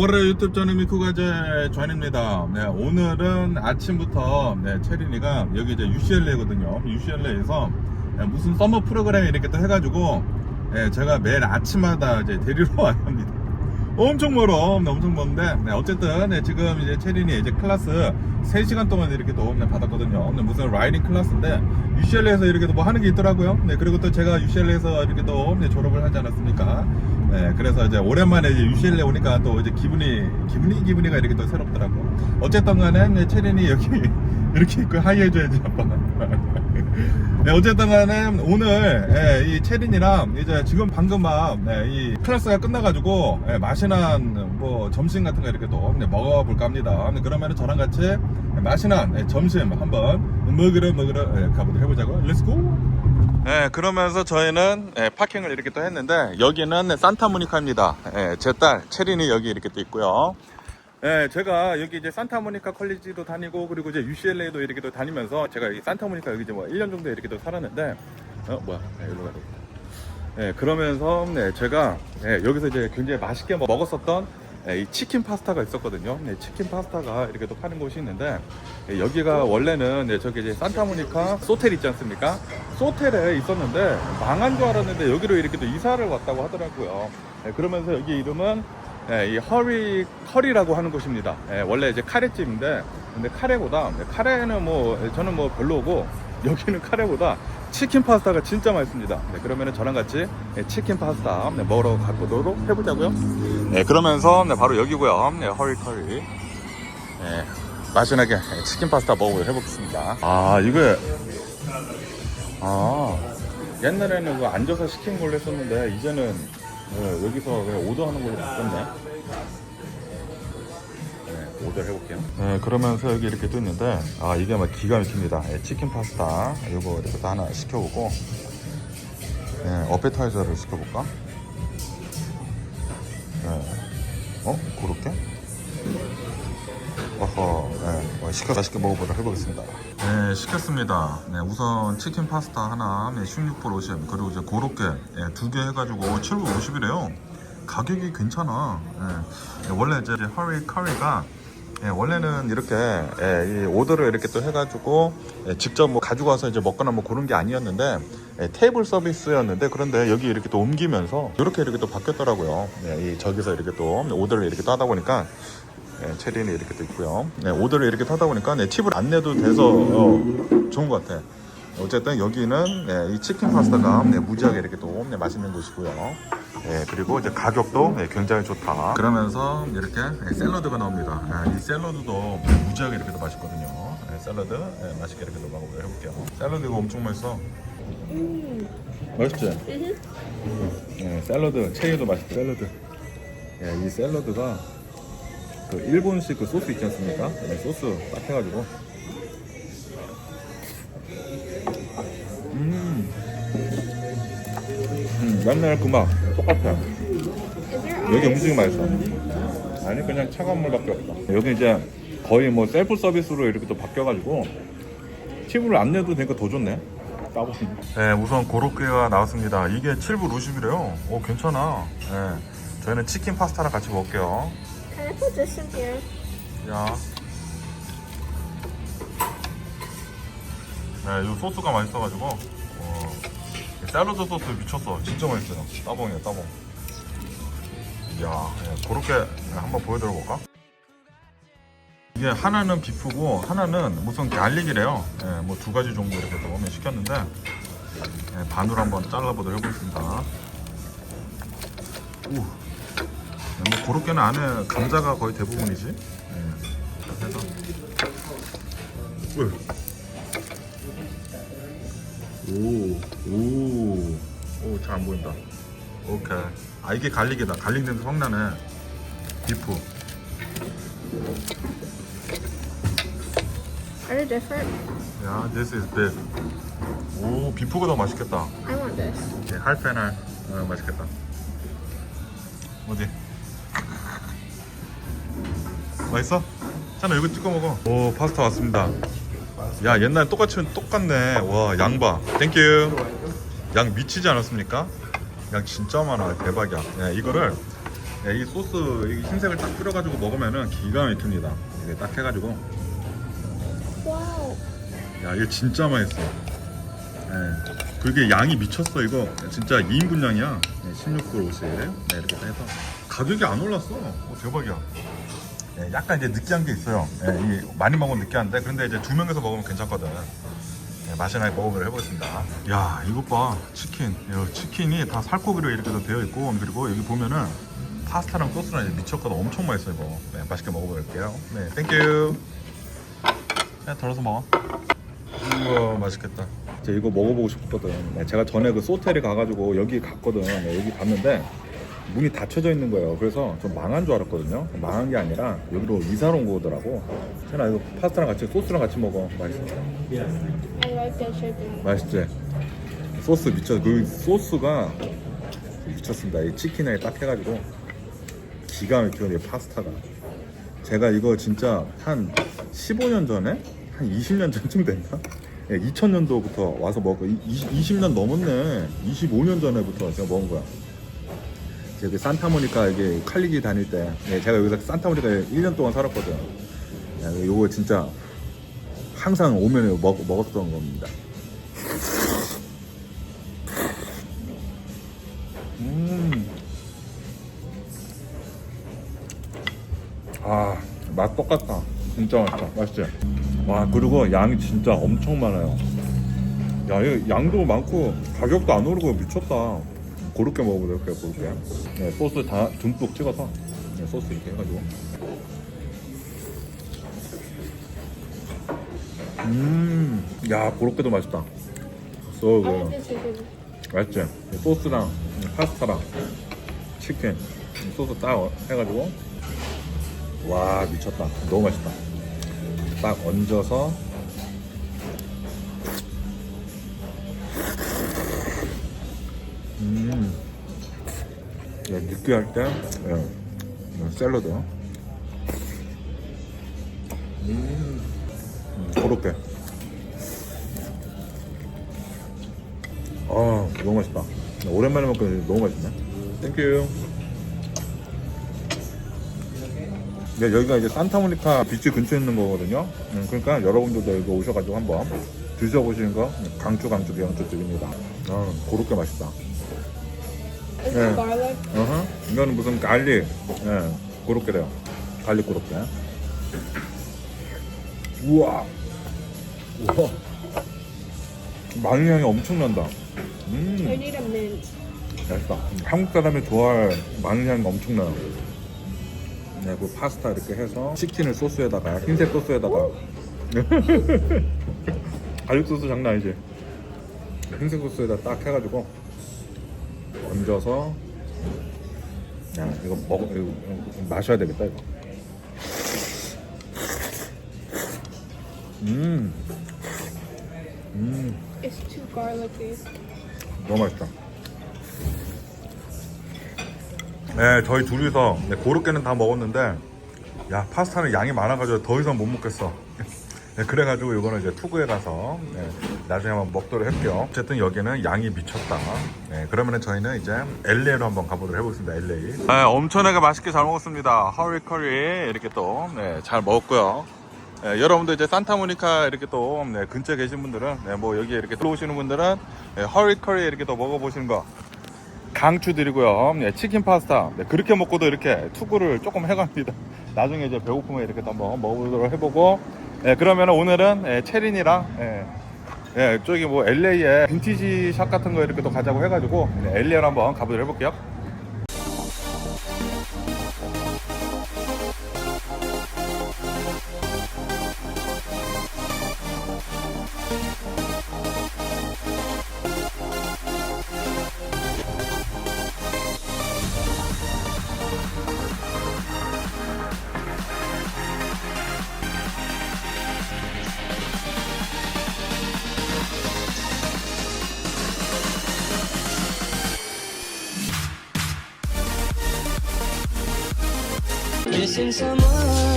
월요일 유튜브 저는 미쿠가제 전입니다. 네, 오늘은 아침부터 네, 체린이가 여기 이제 UCLA거든요. UCLA에서 무슨 서머 프로그램 이렇게 또 해가지고 네, 제가 매일 아침마다 이제 데리러 와야 합니다. 엄청 멀어. 네, 엄청 먼데 네, 어쨌든 네, 지금 이제 체린이 이제 클래스 3시간 동안 이렇게 또 네, 받았거든요. 네, 무슨 라이딩 클래스인데 UCLA에서 이렇게 또 뭐 하는 게 있더라고요. 네, 그리고 또 제가 UCLA에서 이렇게 또 네, 졸업을 하지 않았습니까? 네, 그래서 이제 오랜만에 이제 UCLA 오니까 또 이제 기분이 기분이 기분이가 이렇게 또 새롭더라고. 어쨌든 간에 네, 체린이 여기 이렇게 있고 하이 해줘야지 아빠. 네, 어쨌든 간에 오늘 예, 이 체린이랑 이제 지금 방금 막이 네, 클래스가 끝나가지고 예, 맛있는 뭐 점심 같은 거 이렇게 또 네, 먹어볼까 합니다. 네, 그러면 저랑 같이 맛있는 예, 점심 한번 먹으러 먹으러 예, 가보도록 해보자고. 렛츠고! 네, 그러면서 저희는 예, 파킹을 이렇게 또 했는데 여기는 산타모니카입니다. 예, 제딸 체린이 여기 이렇게 또 있고요. 예, 제가 여기 이제 산타모니카 컬리지도 다니고 그리고 이제 UCLA도 이렇게 또 다니면서 제가 이 산타모니카 여기 이제 뭐 1년 정도 이렇게 또 살았는데 어 뭐야? 네, 여기로 가야 되겠다. 예, 그러면서 네, 제가 예, 여기서 이제 굉장히 맛있게 먹- 먹었었던 예, 이 치킨 파스타가 있었거든요. 네, 치킨 파스타가 이렇게 또 파는 곳이 있는데 예, 여기가 원래는 네, 저기 이제 산타모니카 소텔 있지 않습니까? 소텔에 있었는데 망한 줄 알았는데 여기로 이렇게 또 이사를 왔다고 하더라고요. 예, 그러면서 여기 이름은 예, 이 허리 커리라고 하는 곳입니다. 예, 원래 이제 카레집인데 근데 카레보다 네, 카레는 뭐 예, 저는 뭐 별로고 여기는 카레보다 치킨 파스타가 진짜 맛있습니다. 네, 그러면은 저랑 같이 예, 치킨 파스타 네, 먹으러 가보도록 해보자고요. 네, 그러면서 네, 바로 여기고요. 네, 허리 커리. 네, 맛있게 예, 치킨 파스타 먹어보도록 해보겠습니다. 아, 이거 아 옛날에는 그 앉아서 시킨 걸로 했었는데 이제는 네, 여기서 그냥 오더 하는 걸로 바꿨네. 네, 오더 해볼게요. 네, 그러면서 여기 이렇게 또 있는데 아 이게 막 기가 막힙니다. 예, 치킨 파스타 이거 이렇게 또 하나 시켜보고 네, 어페타이저를 시켜볼까? 네. 어? 그렇게? 어허, 네, 어, 시켜 맛있게 먹어보도록 해보겠습니다. 네, 시켰습니다. 네, 우선 치킨 파스타 하나, 네, 16불 50, 그리고 이제 고로케 네, 두개 해가지고 7불 50이래요. 가격이 괜찮아. 네. 네, 원래 이제 허리 커리가 예, 원래는 이렇게 예, 이 오더를 이렇게 또 해가지고 예, 직접 뭐 가지고 와서 이제 먹거나 뭐 그런 게 아니었는데 예, 테이블 서비스였는데 그런데 여기 이렇게 또 옮기면서 이렇게 이렇게 또 바뀌었더라고요. 예, 이 저기서 이렇게 또 오더를 이렇게 또 하다 보니까 예, 체리는 이렇게 또 있고요. 네, 오더를 이렇게 타다 보니까 네, 팁을 안 내도 돼서 어, 좋은 것 같아. 어쨌든 여기는 네, 이 치킨 파스타가 네, 무지하게 이렇게 또 네, 맛있는 곳이고요. 네, 그리고 이제 가격도 네, 굉장히 좋다. 그러면서 이렇게 네, 샐러드가 나옵니다. 네, 이 샐러드도 네, 무지하게 이렇게 또 맛있거든요. 네, 샐러드 네, 맛있게 이렇게 또 먹어보도록 해볼게요. 샐러드 이거 엄청 맛있어. 맛있지? 네, 샐러드 체이도 맛있다. 샐러드. 네, 이 샐러드가 그 일본식 그 소스 있지 않습니까? 네, 소스 딱 해가지고. 음, 음 맨날 그 맛 똑같아. 여기 음식이 맛있어. 아니 그냥 차가운 물밖에 없어. 여기 이제 거의 뭐 셀프 서비스로 이렇게 또 바뀌어가지고 팁을 안 내도 되니까 더 좋네. 따보니 네 우선 고로케가 나왔습니다. 이게 7불 50이래요. 오 괜찮아. 네, 저희는 치킨 파스타랑 같이 먹을게요 야. 네, 이 소스가 맛있어가지고 어, 이 샐러드 소스 미쳤어. 진짜 맛있어요. 따봉이에요, 따봉. 이야, 예, 그렇게 한번 보여드려 볼까? 이게 하나는 비프고 하나는 무슨 갈릭이래요. 예, 뭐 두 가지 정도 이렇게 넣으면 시켰는데 예, 반으로 한번 잘라보도록 해보겠습니다. 우. 네, 뭐 고로케는 안에 감자가 거의 대부분이지. 네. 자, 해서. 왜? 오, 오, 오, 잘 안 보인다. 오케이. 아 이게 갈릭이다. 갈릭 냄새 확 나네. 비프. Are they different? 야, this is beef. 오, 비프가 더 맛있겠다. I want this. 네, 할페날. 어, 맛있겠다. 어디? 맛있어? 찬아 이거 찍어 먹어. 오 파스타 왔습니다. 야 옛날 똑같이 똑같네. 와 양봐. 땡큐. 양 미치지 않았습니까? 양 진짜 많아. 대박이야. 야, 이거를 네, 이 소스 이 흰색을 딱 뿌려가지고 먹으면은 기가 막힙니다. 이게 딱 해가지고 Wow. 야 이게 진짜 맛있어. 네. 그게 양이 미쳤어 이거 진짜 2인분 양이야. 네, 16불 50. 네, 이렇게 다 해서 가격이 안 올랐어. 어, 대박이야. 네, 약간 이제 느끼한 게 있어요. 네, 이 많이 먹으면 느끼한데 그런데 이제 두 명이서 먹으면 괜찮거든. 네, 맛이나 먹어보도록 해보겠습니다. 야 이것 봐 치킨. 야, 치킨이 다 살코기로 이렇게 다 되어 있고 그리고 여기 보면은 파스타랑 소스랑 이제 미쳤거든. 엄청 맛있어 이거. 네, 맛있게 먹어볼게요. 네, 땡큐. 그냥 덜어서 먹어. 우와 맛있겠다. 제가 이거 먹어보고 싶거든. 네, 제가 전에 그 소텔에 가가지고 여기 갔거든. 네, 여기 갔는데 문이 닫혀져 있는 거예요. 그래서 좀 망한 줄 알았거든요. 망한 게 아니라 여기로 이사로 온 거더라고. 제가 이거 파스타랑 같이 소스랑 같이 먹어. 맛있어. I like that. 맛있지? 소스 미쳐. 그 소스가 미쳤습니다. 이 치킨에 딱 해가지고 기가 막히거든요. 파스타가. 제가 이거 진짜 한 15년 전에 한 20년 전쯤 됐나? 예, 2000년도부터 와서 먹고 20, 년 넘었네. 25년 전에부터 제가 먹은 거야. 그 산타모니카 이게 칼리지 다닐 때 예, 제가 여기서 산타모니카에 1년 동안 살았거든. 야, 요거 진짜 항상 오면 먹, 먹었던 겁니다. 음. 아, 맛 똑같다. 진짜 맛있다. 맛있지? 와, 그리고 양이 진짜 엄청 많아요. 야, 이거 양도 많고 가격도 안 오르고 미쳤다. 고렇게 먹어보도록 해요, 고렇게. 네, 소스 다 듬뿍 찍어서 네, 소스 이렇게 해가지고. 음, 야, 고렇게도 맛있다. 소, I like the chicken. 맛있지? 소스랑 파스타랑 치킨 소스 딱 해가지고 와 미쳤다 너무 맛있다 딱 얹어서 느끼할 때 예, 이 샐러드. 음, 음 그렇게. 아 너무 맛있다. 오랜만에 먹고 너무 맛있네. 땡큐 네, 여기가 이제 산타모니카 비치 근처에 있는 거거든요. 음, 그러니까 여러분들도 여기 오셔가지고 한번 드셔보시는 거 강추 강추 드립니다. 아 고롭게 맛있다 어허. 이거는 무슨 갈릭 예, 고롭게래요 갈릭 고롭게 우와 우와 마늘 향이 엄청난다 음 need a mint. 맛있다. 한국 사람이 좋아할 마늘 향이 엄청나요. 네, 그 파스타 이렇게 해서 치킨을 소스에다가 흰색 소스에다가 갈릭 소스 장난 아니지? 흰색 소스에다 딱 해가지고 얹어서 야 이거 먹어 이거 마셔야 되겠다 이거. 음, 음. It's too garlicky. 너무 맛있다. 네, 저희 둘이서 네, 고로케는 다 먹었는데, 야 파스타는 양이 많아가지고 더 이상 못 먹겠어. 네, 그래가지고 이거는 이제 투구에 가서 네, 나중에 한번 먹도록 할게요. 어쨌든 여기는 양이 미쳤다. 네, 그러면은 저희는 이제 LA로 한번 가보도록 해보겠습니다. LA. 네, 엄청나게 맛있게 잘 먹었습니다. 허리 커리 이렇게 또 네, 잘 먹었고요. 네, 여러분들 이제 산타모니카 이렇게 또 네, 근처에 계신 분들은 네, 뭐 여기 이렇게 들어오시는 분들은 네, 허리 커리 이렇게 또 먹어보시는 거 강추드리고요. 네, 치킨 파스타 네, 그렇게 먹고도 이렇게 투구를 조금 해갑니다. 나중에 이제 배고프면 이렇게 또 한번 먹어보도록 해보고 네, 그러면 오늘은 네, 체린이랑 네, 네, 저기 뭐 LA에 빈티지 샵 같은 거 이렇게 또 가자고 해가지고 네, LA로 한번 가보도록 해볼게요. since I'm on